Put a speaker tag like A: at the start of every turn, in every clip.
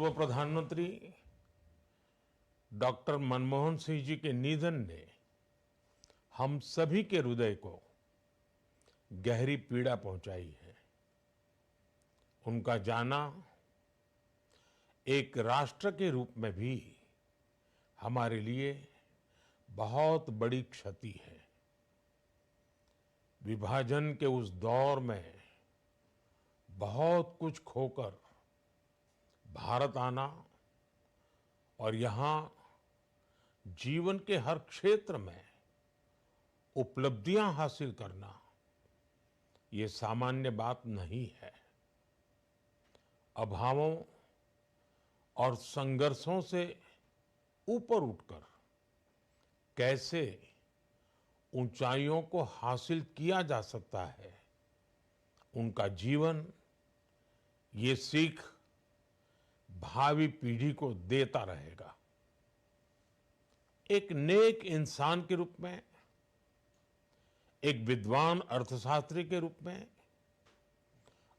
A: पूर्व प्रधानमंत्री डॉक्टर मनमोहन सिंह जी के निधन ने हम सभी के हृदय को गहरी पीड़ा पहुंचाई है। उनका जाना एक राष्ट्र के रूप में भी हमारे लिए बहुत बड़ी क्षति है। विभाजन के उस दौर में बहुत कुछ खोकर भारत आना और यहाँ जीवन के हर क्षेत्र में उपलब्धियाँ हासिल करना, ये सामान्य बात नहीं है। अभावों और संघर्षों से ऊपर उठकर कैसे ऊंचाइयों को हासिल किया जा सकता है, उनका जीवन, ये सीख भावी पीढ़ी को देता रहेगा। एक नेक इंसान के रूप में, एक विद्वान अर्थशास्त्री के रूप में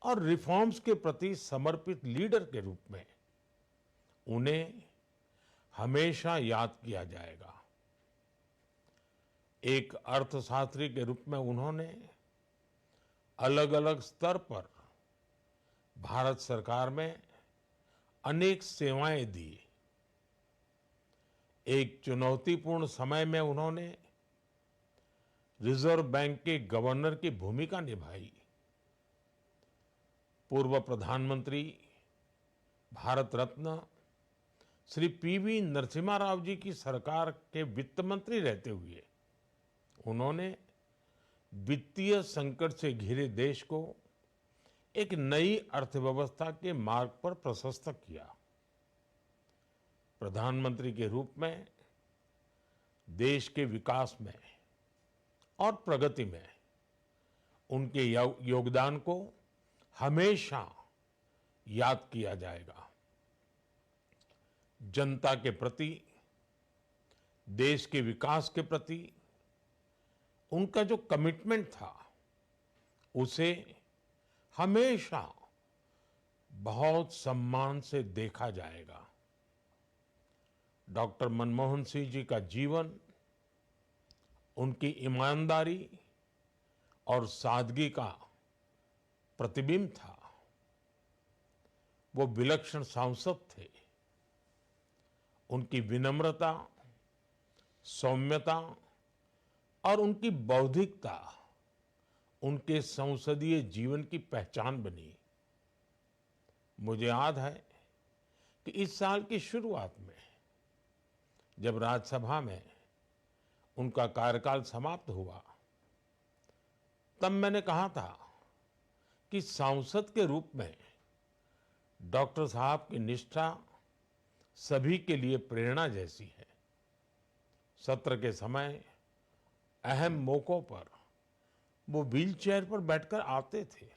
A: और रिफॉर्म्स के प्रति समर्पित लीडर के रूप में उन्हें हमेशा याद किया जाएगा। एक अर्थशास्त्री के रूप में उन्होंने अलग अलग स्तर पर भारत सरकार में अनेक सेवाएँ दी। एक चुनौतीपूर्ण समय में उन्होंने रिज़र्व बैंक के गवर्नर की भूमिका निभाई। पूर्व प्रधानमंत्री भारत रत्न श्री पीवी नरसिम्हा राव जी की सरकार के वित्त मंत्री रहते हुए उन्होंने वित्तीय संकट से घिरे देश को एक नई अर्थव्यवस्था के मार्ग पर प्रशस्त किया। प्रधानमंत्री के रूप में, देश के विकास में और प्रगति में उनके योगदान को हमेशा याद किया जाएगा। जनता के प्रति, देश के विकास के प्रति उनका जो कमिटमेंट था, उसे हमेशा बहुत सम्मान से देखा जाएगा। डॉक्टर मनमोहन सिंह जी का जीवन, उनकी ईमानदारी और सादगी का प्रतिबिंब था। वो विलक्षण सांसद थे। उनकी विनम्रता, सौम्यता और उनकी बौद्धिकता उनके संसदीय जीवन की पहचान बनी। मुझे याद है कि इस साल की शुरुआत में, जब राज्यसभा में उनका कार्यकाल समाप्त हुआ, तब मैंने कहा था कि सांसद के रूप में डॉक्टर साहब की निष्ठा सभी के लिए प्रेरणा जैसी है। सत्र के समय अहम मौकों पर वो व्हीलचेयर पर बैठकर आते थे।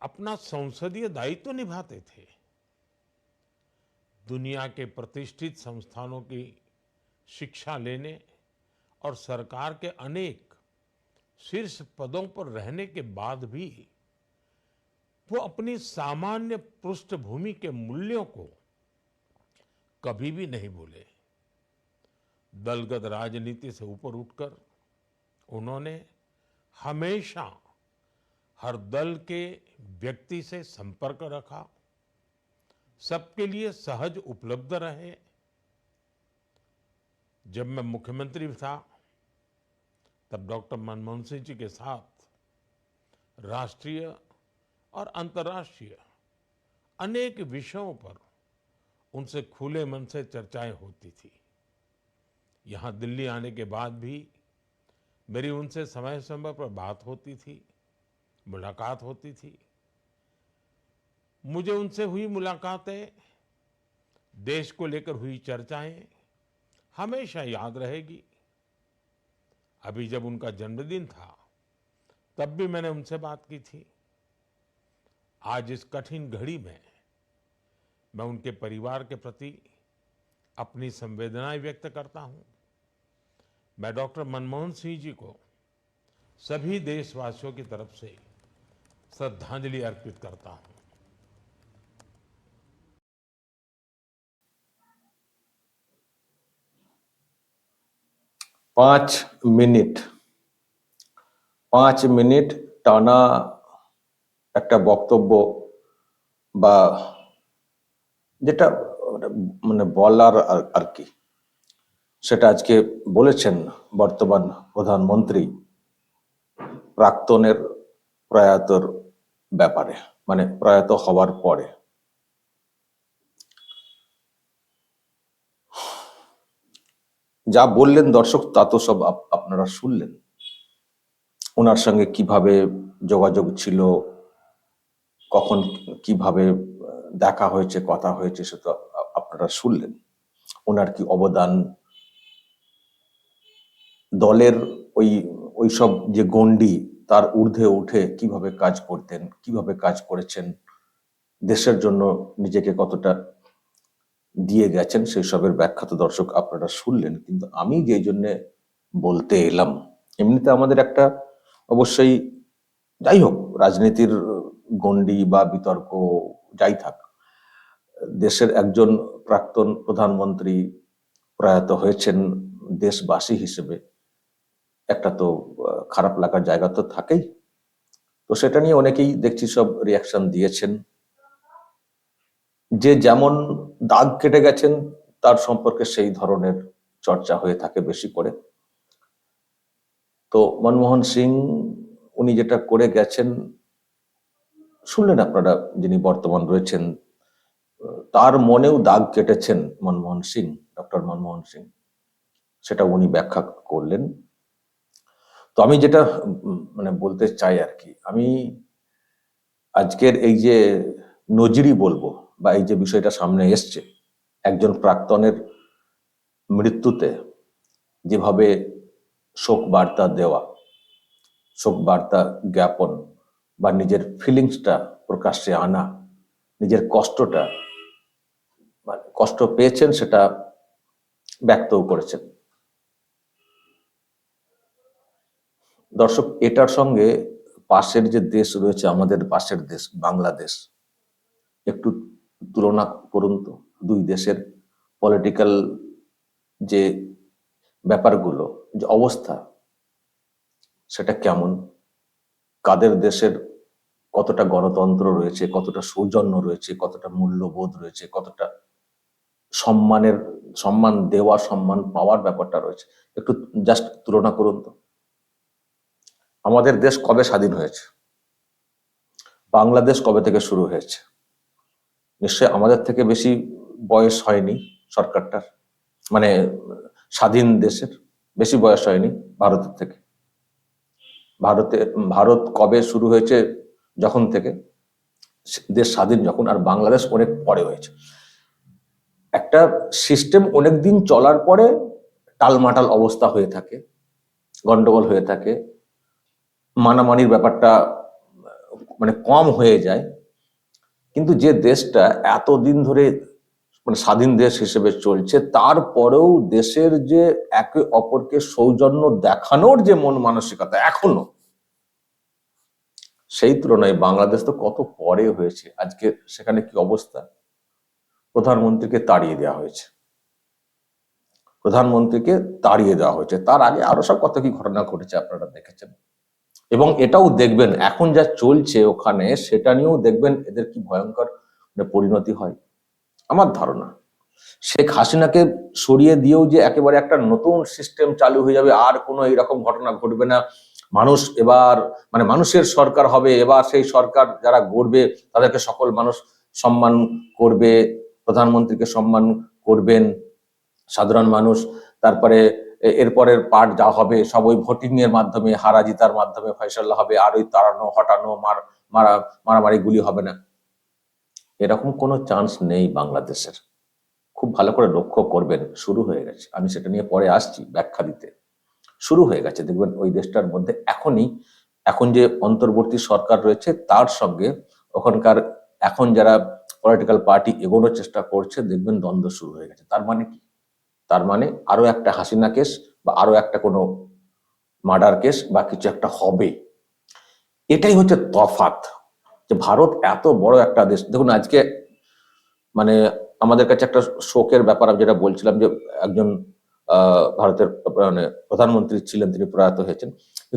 A: अपना संसदीय दायित्व तो निभाते थे। दुनिया के प्रतिष्ठित संस्थानों की शिक्षा लेने और सरकार के अनेक शीर्ष पदों पर रहने के बाद भी वो अपनी सामान्य पृष्ठभूमि के मूल्यों को कभी भी नहीं भूले। दलगत राजनीति से ऊपर उठकर उन्होंने हमेशा हर दल के व्यक्ति से संपर्क रखा, सबके लिए सहज उपलब्ध रहे। जब मैं मुख्यमंत्री था, तब डॉक्टर मनमोहन सिंह जी के साथ राष्ट्रीय और अंतर्राष्ट्रीय अनेक विषयों पर उनसे खुले मन से चर्चाएँ होती थी। यहाँ दिल्ली आने के बाद भी मेरी उनसे समय समय पर बात होती थी, मुलाकात होती थी। मुझे उनसे हुई मुलाकातें, देश को लेकर हुई चर्चाएँ हमेशा याद रहेगी। अभी जब उनका जन्मदिन था, तब भी मैंने उनसे बात की थी। आज इस कठिन घड़ी में मैं उनके परिवार के प्रति अपनी संवेदनाएँ व्यक्त करता हूँ। मैं डॉक्टर मनमोहन सिंह जी को सभी देशवासियों की तरफ़ से श्रद्धांजलि अर्पित करता हूँ।
B: पाँच मिनट पाँच मिनट टाना एक बक्तव्य বা যেটা মানে বলার আর কি। সেটা আজকে বলেছেন বর্তমান প্রধানমন্ত্রী প্রাক্তনের প্রয়াতর ব্যাপারে মানে প্রয়াত হওয়ার পরে। যা বললেন দর্শক, তা তো সব আপ- আপনারা শুনলেন। ওনার সঙ্গে কীভাবে যোগাযোগ ছিল, কখন কীভাবে দেখা হয়েছে, কথা হয়েছে সে তো আপনারা শুনলেন। ওনার কি অবদান দলের ওই ওই সব যে গণ্ডি তার ঊর্ধ্বে উঠে কীভাবে কাজ করতেন, কীভাবে কাজ করেছেন, দেশের জন্য নিজেকে কতটা দিয়ে গেছেন সেই সবের ব্যাখ্যা তো দর্শক আপনারা শুনলেন। কিন্তু আমি যে জন্য বলতে এলাম, এমনিতে আমাদের একটা অবশ্যই যাই হোক, রাজনীতির গণ্ডি বা বিতর্ক যাই থাক, দেশের একজন প্রাক্তন প্রধানমন্ত্রী প্রয়াত হয়েছেন দেশবাসী হিসেবে। একটা তো খারাপ লাগার জায়গা তো থাকেই। তো সেটা নিয়ে অনেকেই দেখছি সব রিয়াকশন দিয়েছেন। যে যেমন দাগ কেটে গেছেন, তার সম্পর্কে সেই ধরনের চর্চা হয়ে থাকে বেশি করে। তো মনমোহন সিং, উনি যেটা করে গেছেন, শুনলেন আপনারা যিনি বর্তমান রয়েছেন, তার মনেও দাগ কেটেছেন মনমোহন সিং, ডক্টর মনমোহন সিং। সেটা উনি ব্যাখ্যা করলেন। তো আমি যেটা মানে বলতে চাই আর কি, আমি আজকের এই যে নজিরি বলব বা এই যে বিষয়টা সামনে এসছে, একজন প্রাক্তনের মৃত্যুতে যেভাবে শোক বার্তা দেওয়া শোক বার্তা জ্ঞাপন বা নিজের ফিলিংসটা প্রকাশ্যে আনা, নিজের কষ্টটা মানে কষ্ট পেয়েছেন সেটা ব্যক্তও করেছেন। দর্শক, এটার সঙ্গে পাশের যে দেশ রয়েছে, আমাদের পাশের দেশ, বাংলাদেশ, একটু তুলনা করুন তো, দুই দেশের পলিটিক্যাল যে ব্যাপারগুলো, যে অবস্থা, সেটা কেমন? কাদের দেশের কতটা গণতন্ত্র রয়েছে, কতটা সৌজন্য রয়েছে, কতটা মূল্যবোধ রয়েছে, কতটা সম্মানের, সম্মান দেওয়া, সম্মান পাওয়ার ব্যাপারটা রয়েছে। একটু জাস্ট তুলনা করুন তো। আমাদের দেশ কবে স্বাধীন হয়েছে? বাংলাদেশ কবে থেকে শুরু হয়েছে? নিশ্চয় আমাদের থেকে বেশি বয়স হয়নি সরকারটার মানে স্বাধীন দেশের বেশি বয়স হয়নি ভারতের থেকে। ভারতে, ভারত কবে শুরু হয়েছে যখন থেকে দেশ স্বাধীন যখন, আর বাংলাদেশ অনেক পরে হয়েছে। একটা সিস্টেম অনেক দিন চলার পরে টালমাটাল অবস্থা হয়ে থাকে, গন্ডগোল হয়ে থাকে মানামানির ব্যাপারটা মানে কম হয়ে যায়। কিন্তু যে দেশটা এতদিন ধরে মানে স্বাধীন দেশ হিসেবে চলছে, তারপরেও দেশের যে একে অপরকে সৌজন্য দেখানোর যে মন মানসিকতা এখনও, সেই তুলনায় বাংলাদেশ তো কত পরে হয়েছে। আজকে সেখানে কি অবস্থা? প্রধানমন্ত্রীকে তাড়িয়ে দেওয়া হয়েছে। প্রধানমন্ত্রীকে তাড়িয়ে দেওয়া হয়েছে। তার আগে আরও সব কত কি ঘটনা ঘটেছে আপনারা দেখেছেন। এবং এটাও দেখবেন, এখন যা চলছে ওখানে, সেটা নিয়েও দেখবেন এদের কি ভয়ঙ্কর মানে পরিণতি হয়। আমার ধারণা। শেখ হাসিনাকে সরিয়ে দিয়েও যে একেবারে একটা নতুন সিস্টেম চালু হয়ে যাবে, আর কোনো এইরকম ঘটনা ঘটবে না। মানুষ এবার মানে মানুষের সরকার হবে, এবার সেই সরকার যারা গড়বে, তাদেরকে সকল মানুষ সম্মান করবে, প্রধানমন্ত্রীকে সম্মান করবেন, সাধারণ মানুষ, তারপরে এরপরের পার্ট যা হবে, সব ওই ভোটিং এর মাধ্যমে হারা জিতার মাধ্যমে ফয়সাল্লা হবে, আর ওই তাড়ানো, হটানো, মার, মারা, মারামারি গুলি হবে না। এরকম কোনো চান্স নেই বাংলাদেশের। খুব ভালো করে লক্ষ্য করবেন, শুরু হয়ে গেছে। আমি সেটা নিয়ে পরে আসছি ব্যাখ্যা দিতে। শুরু হয়ে গেছে, দেখবেন ওই দেশটার মধ্যে এখনই, এখন যে অন্তর্বর্তী সরকার রয়েছে, তার সঙ্গে ওখানকার এখন যারা পলিটিক্যাল পার্টি এগোনোর চেষ্টা করছে, দেখবেন দ্বন্দ্ব শুরু হয়ে গেছে। তার মানে কি? তার মানে আরও একটা হাসিনা কেস বা আরও একটা কোনো মার্ডার কেস বা কিছু একটা হবে। এটাই হচ্ছে তফাত যে ভারত এত বড় একটা দেশ। দেখুন, আজকে মানে আমাদের কাছে একটা শোকের ব্যাপার, আমি যেটা বলছিলাম যে একজন ভারতের মানে প্রধানমন্ত্রী ছিলেন, তিনি প্রয়াত হয়েছেন।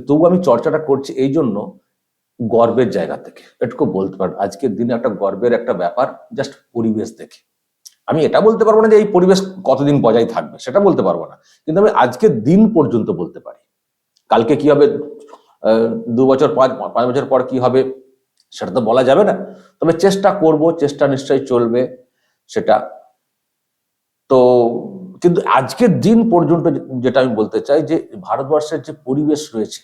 B: তবু আমি চর্চাটা করছি এই জন্য গর্বের জায়গা থেকে। এটুকু বলতে পারেন, আজকের দিনে একটা গর্বের একটা ব্যাপার, জাস্ট পরিবেশ দেখে। আমি এটা বলতে পারব না যে এই পরিবেশ কতদিন বজায় থাকবে, সেটা বলতে পারব না। কিন্তু আমি আজকের দিন পর্যন্ত বলতে পারি। কালকে কি হবে দু বছর পাঁচ পাঁচ বছর পর কি হবে, সেটা তো বলা যাবে না। তবে চেষ্টা করব, চেষ্টা নিশ্চয়ই চলবে সেটা। তো, কিন্তু আজকের দিন পর্যন্ত যেটা আমি বলতে চাই যে, ভারতবর্ষের যে পরিবেশ রয়েছে,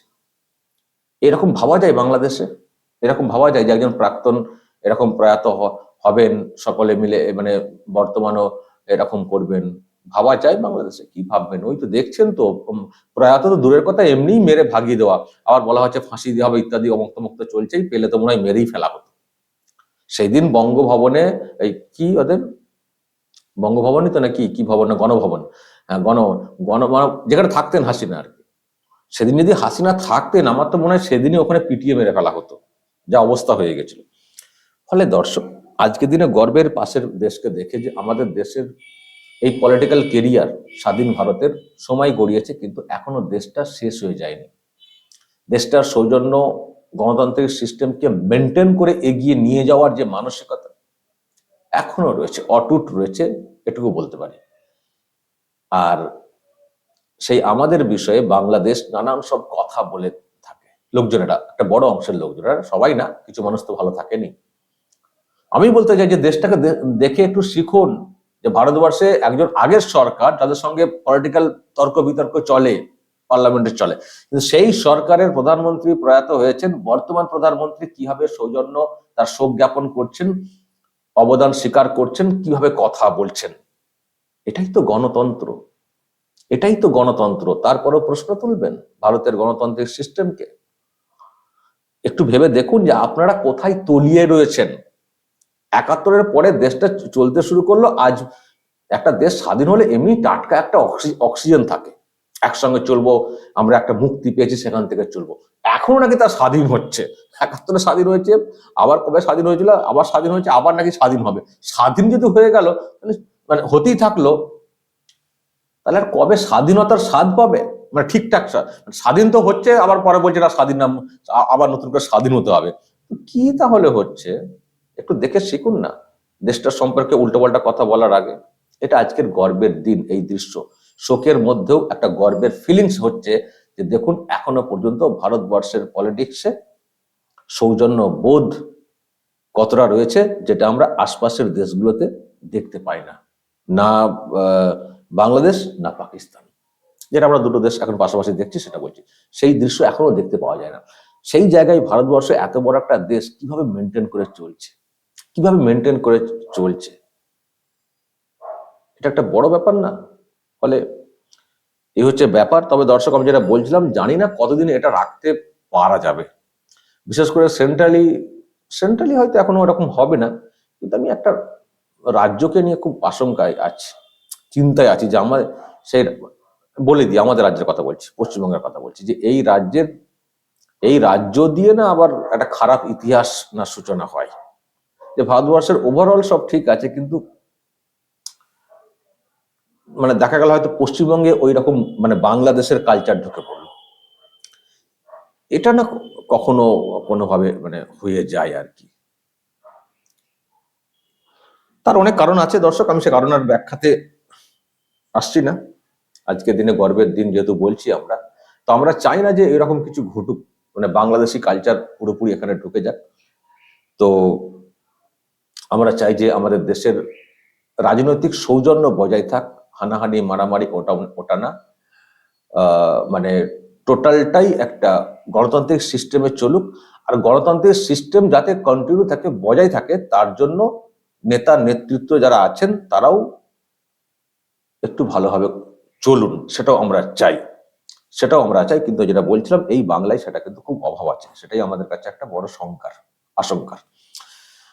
B: এরকম ভাবা যায় বাংলাদেশে? এরকম ভাবা যায় যে একজন প্রাক্তন, এরকম প্রয়াত হবেন, সকলে মিলে মানে বর্তমানও এরকম করবেন। ভাবা যায় বাংলাদেশে, কি ভাববেন? ওই তো দেখছেন তো প্রয়াত তো দূরের কথা, এমনিই মেরে ভাগিয়ে দেওয়া। আবার বলা হচ্ছে ফাঁসি দেওয়া হবে ইত্যাদি, অমুক্ত মুক্ত চলছেই, পেলে তো মনে হয় মেরেই ফেলা হতো। সেই দিন বঙ্গভবনে, এই কি ওদের? বঙ্গভবনই তো নাকি? কি ভবন না, গণভবন। হ্যাঁ গণ গণ গণ- যেখানে থাকতেন হাসিনা আর কি। সেদিন যদি হাসিনা থাকতেন, আমার তো মনে হয় সেদিনই ওখানে পিটিয়ে মেরে ফেলা হতো। যা অবস্থা হয়ে গেছিল। ফলে দর্শক আজকের দিনে গর্বের পাশের দেশকে দেখে যে আমাদের দেশের এই পলিটিক্যাল কেরিয়ার স্বাধীন ভারতের সময় গড়িয়েছে, কিন্তু এখনও দেশটা শেষ হয়ে যায়নি। দেশটার সৌজন্য গণতান্ত্রিক সিস্টেমকে মেনটেন করে এগিয়ে নিয়ে যাওয়ার যে মানসিকতা, এখনও রয়েছে, অটুট রয়েছে, এটুকু বলতে পারি। আর সেই আমাদের বিষয়ে বাংলাদেশ নানান সব কথা বলে থাকে। লোকজনেরা, একটা বড় অংশের লোকজনেরা, সবাই না, কিছু মানুষ তো ভালো থাকেনি। আমি বলতে চাই যে দেশটাকে দেখে একটু শিখুন যে ভারতবর্ষে একজন আগের সরকার যাদের সঙ্গে পলিটিক্যাল তর্ক বিতর্ক চলে, পার্লামেন্টে চলে। কিন্তু সেই সরকারের প্রধানমন্ত্রী প্রয়াত হয়েছেন, বর্তমান প্রধানমন্ত্রী কীভাবে সৌজন্য তার শোক জ্ঞাপন করছেন, অবদান স্বীকার করছেন, কীভাবে কথা বলছেন, এটাই তো গণতন্ত্র। এটাই তো গণতন্ত্র। তারপরেও প্রশ্ন তুলবেন ভারতের গণতান্ত্রিক সিস্টেমকে একটু ভেবে দেখুন যে আপনারা কোথায় তলিয়ে রয়েছেন। একাত্তরের পরে দেশটা চলতে শুরু করল, আজ একটা দেশ স্বাধীন হলে এমনি টাটকা একটা অক্সি- অক্সিজেন থাকে। একসঙ্গে চলবো, আমরা একটা মুক্তি পেয়েছি, সেখান থেকে চলবো। এখনও নাকি তার স্বাধীন হচ্ছে। একাত্তরে স্বাধীন হয়েছে, আবার কবে স্বাধীন হয়েছিল, আবার স্বাধীন হয়েছে, আবার নাকি স্বাধীন হবে। স্বাধীন যদি হয়ে গেল তাহলে মানে হতেই থাকল, তাহলে আর কবে স্বাধীনতার স্বাদ পাবে? মানে ঠিকঠাক। মানে স্বাধীন তো হচ্ছে, আবার পরে বলছে না স্বাধীন আবার নতুন করে স্বাধীন হতে হবে। কি তাহলে হচ্ছে? একটু দেখে শিখুন না। দেশটার সম্পর্কে উল্টোপাল্টা কথা বলার আগে এটা আজকের গর্বের দিন এই দৃশ্য। শোকের মধ্যেও একটা গর্বের ফিলিংস হচ্ছে যে দেখুন, এখনও পর্যন্ত ভারতবর্ষের পলিটিক্সে সৌজন্য বোধ কতটা রয়েছে যেটা আমরা আশপাশের দেশগুলোতে দেখতে পাই না। না বাংলাদেশ, না পাকিস্তান। যেটা আমরা দুটো দেশ এখন পাশাপাশি দেখছি সেটা বলছি। সেই দৃশ্য এখনও দেখতে পাওয়া যায় না। সেই জায়গায় ভারতবর্ষ এত বড় একটা দেশ কীভাবে মেনটেন করে চলছে? কীভাবে মেনটেন করে চলছে? এটা একটা বড় ব্যাপার না? ফলে এই হচ্ছে ব্যাপার। তবে দর্শক, আমি যেটা বলছিলাম, জানি না কতদিন এটা রাখতে পারা যাবে। বিশেষ করে সেন্ট্রালি সেন্ট্রালি হয়তো এখনও এরকম হবে না, কিন্তু আমি একটা রাজ্যকে নিয়ে খুব আশঙ্কায় আছি, চিন্তায় আছি যে আমার সেই, বলে দিই, আমাদের রাজ্যের কথা বলছি, পশ্চিমবঙ্গের কথা বলছি যে এই রাজ্যের, এই রাজ্য দিয়ে না আবার একটা খারাপ ইতিহাস না সূচনা হয়। যে ভারতবর্ষের ওভারঅল সব ঠিক আছে, কিন্তু মানে দেখা গেল হয়তো পশ্চিমবঙ্গে ওই রকম মানে বাংলাদেশের কালচার ঢুকে পড়ল। এটা না কখনো কোনোভাবে মানে হয়ে যায় আর কি। তার অনেক কারণ আছে দর্শক, আমি সে কারণ আর ব্যাখ্যাতে আসছি না। আজকের দিনে গর্বের দিন যেহেতু বলছি আমরা। তো আমরা চাই না যে এরকম কিছু ঘটুক মানে বাংলাদেশি কালচার পুরোপুরি এখানে ঢুকে যাক। তো আমরা চাই যে আমাদের দেশের রাজনৈতিক সৌজন্য বজায় থাক, হানাহানি, মারামারি ওটা ওটা না। মানে টোটালটাই একটা গণতান্ত্রিক সিস্টেমে চলুক। আর গণতান্ত্রিক সিস্টেম যাতে কন্টিনিউ থাকে, বজায় থাকে, তার জন্য নেতা নেতৃত্ব যারা আছেন, তারাও একটু ভালোভাবে চলুন, সেটাও আমরা চাই। সেটাও আমরা চাই, কিন্তু যেটা বলছিলাম, এই বাংলায় সেটা কিন্তু খুব অভাব আছে। সেটাই আমাদের কাছে একটা বড় শঙ্কার আশঙ্কার।